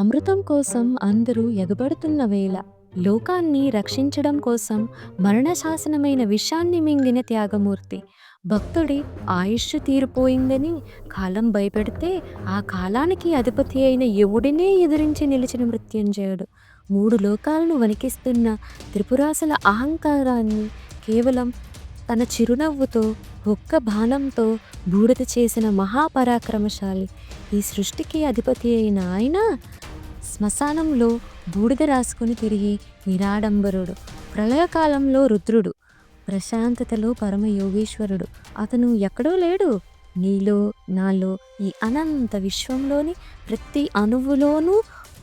అమృతం కోసం అందరూ ఎగబడుతున్న వేళ లోకాన్ని రక్షించడం కోసం మరణశాసనమైన విషాన్ని మింగిన త్యాగమూర్తి భక్తుడి ఆయుష్ తీరిపోయిందని కాలం భయపెడితే ఆ కాలానికి అధిపతి అయిన ఎవడినే ఎదిరించి నిలిచిన మృత్యుంజయుడు. మూడు లోకాలను వణికిస్తున్న త్రిపురాసుల అహంకారాన్ని కేవలం తన చిరునవ్వుతో ఒక్క బాణంతో బూడిద చేసిన మహాపరాక్రమశాలి ఈ సృష్టికి అధిపతి అయిన ఆయన శ్మశానంలో బూడిద రాసుకుని తిరిగి నిరాడంబరుడు. ప్రళయకాలంలో రుద్రుడు. ప్రశాంతతలో పరమ యోగేశ్వరుడు అతను ఎక్కడో లేడు. నీలో నాలో ఈ అనంత విశ్వంలోని ప్రతి అణువులోనూ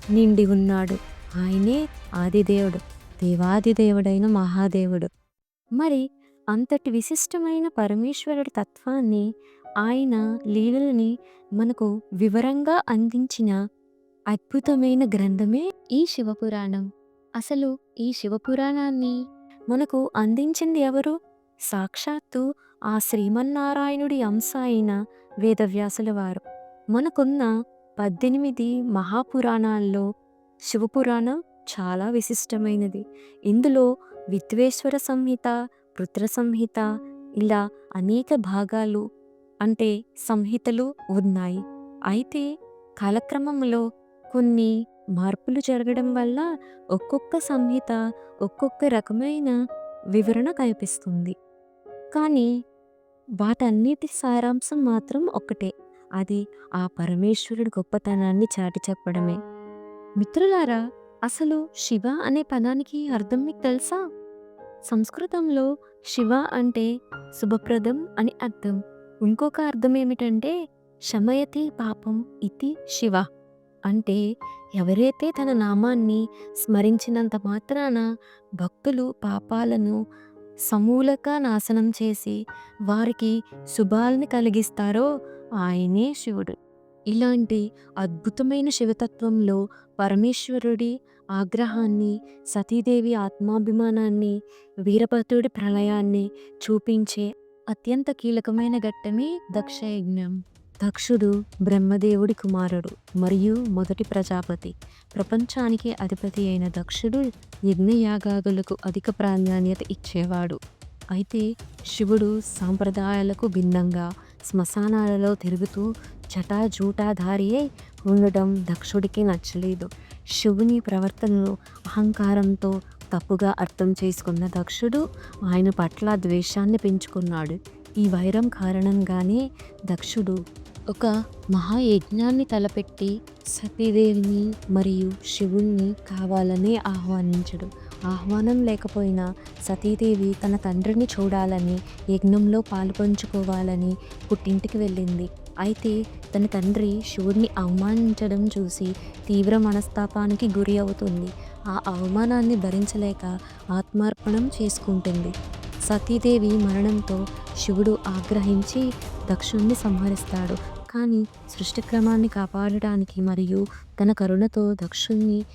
నిండి ఉన్నాడు. ఆయనే ఆదిదేవుడు. దేవాదిదేవుడైన మహాదేవుడు. మరి అంతటి విశిష్టమైన పరమేశ్వరుడి తత్వాన్ని ఆయన లీలల్ని మనకు వివరంగా అందించిన అద్భుతమైన గ్రంథమే ఈ శివపురాణం. అసలు ఈ శివపురాణాన్ని మనకు అందించింది ఎవరు? సాక్షాత్తు ఆ శ్రీమన్నారాయణుడి అంశ అయిన వేదవ్యాసుల వారు. మనకున్న పద్దెనిమిది మహాపురాణాల్లో శివపురాణం చాలా విశిష్టమైనది. ఇందులో విద్వేశ్వర సంహిత రుద్ర సంహిత ఇలా అనేక భాగాలు అంటే సంహితలు ఉన్నాయి. అయితే కాలక్రమంలో కొన్ని మార్పులు జరగడం వల్ల ఒక్కొక్క సంహిత ఒక్కొక్క రకమైన వివరణ కనిపిస్తుంది. కానీ వాటన్నిటి సారాంశం మాత్రం ఒక్కటే. అది ఆ పరమేశ్వరుడి గొప్పతనాన్ని చాటి చెప్పడమే. మిత్రులారా అసలు శివ అనే పదానికి అర్థం మీకు తెలుసా? సంస్కృతంలో శివ అంటే శుభప్రదం అని అర్థం. ఇంకొక అర్థం ఏమిటంటే శమయతి పాపం ఇది శివ. అంటే ఎవరైతే తన నామాన్ని స్మరించినంత మాత్రాన భక్తులు పాపాలను సమూలక నాశనం చేసి వారికి శుభాలను కలిగిస్తారో ఆయనే శివుడు. ఇలాంటి అద్భుతమైన శివతత్వంలో పరమేశ్వరుడి ఆగ్రహాన్ని సతీదేవి ఆత్మాభిమానాన్ని వీరభద్రుడి ప్రళయాన్ని చూపించే అత్యంత కీలకమైన ఘట్టమే దక్షయజ్ఞం. దక్షుడు బ్రహ్మదేవుడి కుమారుడు మరియు మొదటి ప్రజాపతి. ప్రపంచానికి అధిపతి అయిన దక్షుడు యజ్ఞయాగాదులకు అధిక ప్రాధాన్యత ఇచ్చేవాడు. అయితే శివుడు సాంప్రదాయాలకు భిన్నంగా శ్మశానాలలో తిరుగుతూ జటాజూటాధారి అయి ఉండడం దక్షుడికి నచ్చలేదు. శివుని ప్రవర్తనను అహంకారంతో తప్పుగా అర్థం చేసుకున్న దక్షుడు ఆయన పట్ల ద్వేషాన్ని పెంచుకున్నాడు. ఈ వైరం కారణంగానే దక్షుడు ఒక మహాయజ్ఞాన్ని తలపెట్టి సతీదేవిని మరియు శివుణ్ణి కావాలని ఆహ్వానించడు. ఆహ్వానం లేకపోయినా సతీదేవి తన తండ్రిని చూడాలని యజ్ఞంలో పాలుపంచుకోవాలని పుట్టింటికి వెళ్ళింది. అయితే తన తండ్రి శివుడిని అవమానించడం చూసి తీవ్ర మనస్తాపానికి గురి అవుతుంది. ఆ అవమానాన్ని భరించలేక ఆత్మార్పణం చేసుకుంటుంది. సతీదేవి మరణంతో శివుడు ఆగ్రహించి దక్షుణ్ణి సంహరిస్తాడు. కానీ సృష్టిక్రమాన్ని కాపాడటానికి మరియు తన కరుణతో దక్షుణ్ణి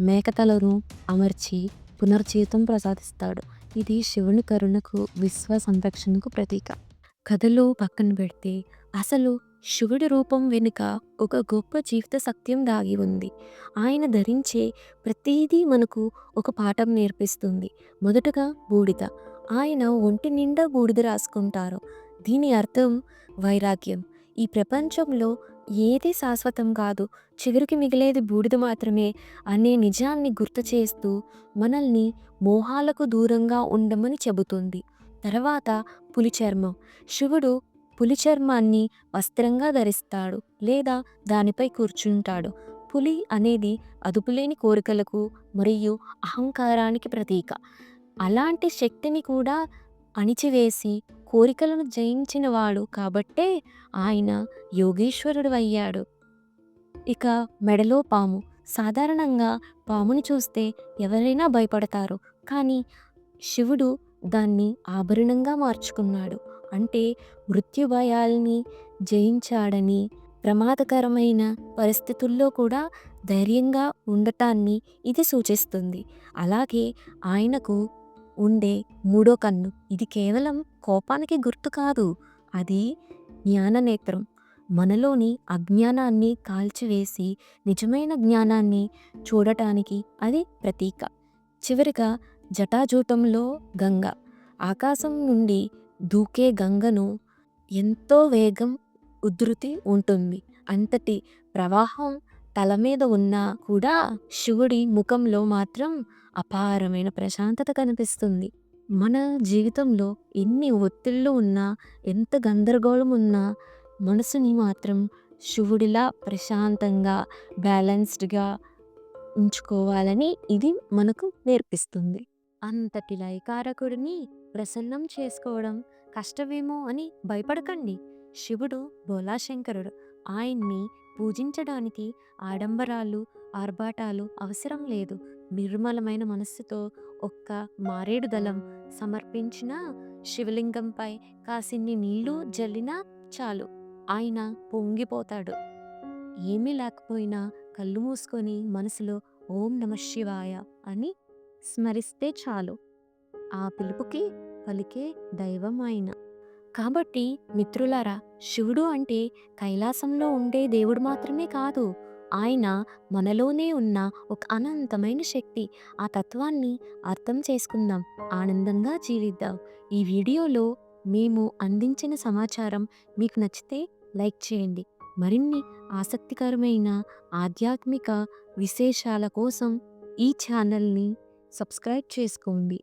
మేకతలను అమర్చి పునర్జీవితం ప్రసాదిస్తాడు. ఇది శివుని కరుణకు విశ్వ సంరక్షణకు ప్రతీక. కథలో పక్కన పెడితే అసలు శివుడి రూపం వెనుక ఒక గొప్ప జీవిత సత్యం దాగి ఉంది. ఆయన ధరించే ప్రతిదీ మనకు ఒక పాఠం నేర్పిస్తుంది. మొదటగా బూడిద. ఆయన ఒంటి నిండా బూడిద రాసుకుంటారు. దీని అర్థం వైరాగ్యం. ఈ ప్రపంచంలో ఏది శాశ్వతం కాదు. చివరికి మిగిలేది బూడిద మాత్రమే అనే నిజాన్ని గుర్తు చేస్తూ మనల్ని మోహాలకు దూరంగా ఉండమని చెబుతుంది. తర్వాత పులి చర్మం శివుడు పులి చర్మాన్ని వస్త్రంగా ధరిస్తాడు లేదా దానిపై కూర్చుంటాడు. పులి అనేది అదుపులేని కోరికలకు మరియు అహంకారానికి ప్రతీక. అలాంటి శక్తిని కూడా అణిచివేసి కోరికలను జయించినవాడు కాబట్టే ఆయన యోగేశ్వరుడు అయ్యాడు. ఇక మెడలో పాము. సాధారణంగా పాముని చూస్తే ఎవరైనా భయపడతారు. కానీ శివుడు దాన్ని ఆభరణంగా మార్చుకున్నాడు. అంటే మృత్యు భయాల్ని జయించాడని ప్రమాదకరమైన పరిస్థితుల్లో కూడా ధైర్యంగా ఉండటాన్ని ఇది సూచిస్తుంది. అలాగే ఆయనకు ఉండే మూడో కన్ను. ఇది కేవలం కోపానికి గుర్తు కాదు. అది జ్ఞాననేత్రం. మనలోని అజ్ఞానాన్ని కాల్చివేసి నిజమైన జ్ఞానాన్ని చూడటానికి అది ప్రతీక. చివరిగా జటాజూటంలో గంగ. ఆకాశం నుండి దూకే గంగను ఎంతో వేగం ఉధృతి ఉంటుంది. అంతటి ప్రవాహం తల మీద ఉన్నా కూడా శివుడి ముఖంలో మాత్రం అపారమైన ప్రశాంతత కనిపిస్తుంది. మన జీవితంలో ఎన్ని ఒత్తిళ్ళు ఉన్నా ఎంత గందరగోళం ఉన్నా మనసుని మాత్రం శివుడిలా ప్రశాంతంగా బ్యాలెన్స్డ్గా ఉంచుకోవాలని ఇది మనకు నేర్పిస్తుంది. అంతటి లయకారకుడిని ప్రసన్నం చేసుకోవడం కష్టమేమో అని భయపడకండి. శివుడు బోలాశంకరుడు. ఆయన్ని పూజించడానికి ఆడంబరాలు ఆర్భాటాలు అవసరం లేదు. నిర్మలమైన మనస్సుతో ఒక్క మారేడు దళం సమర్పించిన శివలింగంపై కాసిన్ని నీళ్ళు జల్లినా చాలు. ఆయన పొంగిపోతాడు. ఏమీ లేకపోయినా కళ్ళు మూసుకొని మనసులో ఓం నమ శివాయ అని స్మరిస్తే చాలు. ఆ పిలుపుకి పలికే దైవం ఆయన. కాబట్టి మిత్రులారా శివుడు అంటే కైలాసంలో ఉండే దేవుడు మాత్రమే కాదు ఆయన మనలోనే ఉన్న ఒక అనంతమైన శక్తి. ఆ తత్వాన్ని అర్థం చేసుకుందాం. ఆనందంగా జీవిద్దాం. ఈ వీడియోలో మేము అందించిన సమాచారం మీకు నచ్చితే లైక్ చేయండి. మరిన్ని ఆసక్తికరమైన ఆధ్యాత్మిక విశేషాల కోసం ఈ ఛానల్ని సబ్స్క్రైబ్ చేసుకోండి.